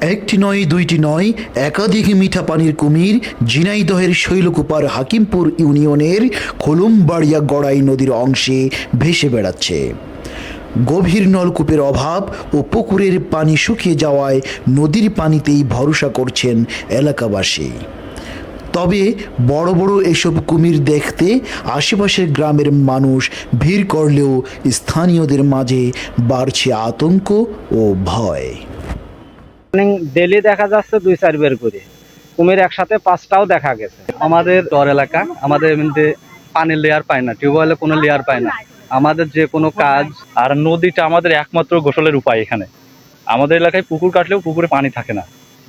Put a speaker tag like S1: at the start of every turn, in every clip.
S1: একটি নয়, দুইটি নয়, একাধিক মিঠা পানির কুমির ঝিনাইদহের শৈলকুপার হাকিমপুর ইউনিয়নের খোলুমবাড়িয়া গড়াই নদীর অংশে ভেসে বেড়াচ্ছে। গভীর নলকূপের অভাব ও পুকুরের পানি শুকিয়ে যাওয়ায় নদীর পানিতেই ভরসা করছেন এলাকাবাসী। তবে বড় বড় এসব কুমির দেখতে আশেপাশের গ্রামের মানুষ ভিড় করলেও স্থানীয়দের মাঝে বাড়ছে আতঙ্ক ও ভয়।
S2: ডেলি দেখা যাচ্ছে দুই, চার বের করে। কুমির একসাথে পাঁচটাও দেখা গেছে। আমাদের চর এলাকা, আমাদের এমনিতে পানির লেয়ার পায় না, টিউবওয়েলে কোনো লেয়ার পায় না। আমাদের যে কোনো কাজ
S3: আর নদীটা আমাদের একমাত্র গোসলের উপায় এখানে। আমাদের এলাকায় পুকুর কাটলেও পুকুরে পানি থাকে না।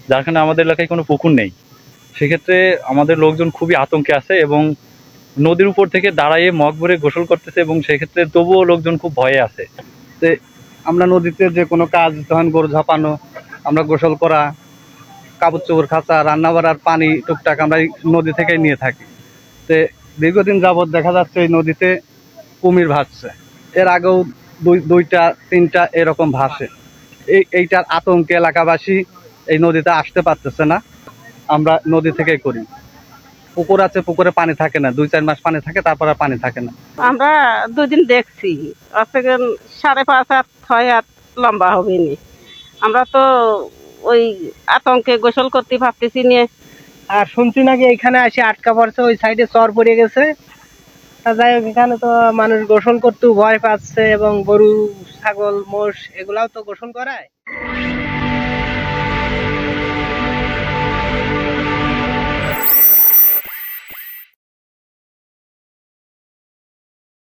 S3: যার কারণে আমাদের এলাকায় কোনো পুকুর নেই। সেক্ষেত্রে আমাদের লোকজন খুবই আতঙ্কে আছে এবং নদীর উপর থেকে দাঁড়াইয়ে মগ ভরে গোসল করতেছে এবং সেক্ষেত্রে তবুও লোকজন খুব ভয়ে আছে।
S2: আমরা নদীতে যে কোনো কাজ, ধরেন গরু ঝাপানো আমরা গোসল করা, কাপড় চোপড় খাঁচা রান্না বাড়ার পানি টুকটাক আমরা নদী থেকেই নিয়ে থাকি। তো দীর্ঘদিন যাবৎ দেখা যাচ্ছে এই নদীতে কুমির ভাসছে। এর আগেও দুই, দুইটা, তিনটা এরকম ভাসে। এই, এইটার আতঙ্কে এলাকাবাসী এই নদীতে আসতে পারতেছে না। আমরা নদী থেকেই করি। পুকুর আছে, পুকুরে পানি থাকে না। দুই, চার মাস পানি থাকে, তারপরে পানি থাকে না।
S4: আমরা দুদিন দেখছি। সাড়ে পাঁচ হাত, ছয় হাত লম্বা হবে নি আমরা তো ওই আতঙ্কে গোসল করতে ভাবতেছি নিয়ে।
S5: আর শুনছি নাকি এখানে আসে আটকা পড়ছে, ওই সাইডে চর পড়ে গেছে। তা যাই হোক, এখানে তো মানুষ গোসল করতেও ভয় পাচ্ছে এবং গরু, ছাগল, মোষ, এগুলাও তো গোসল করায়।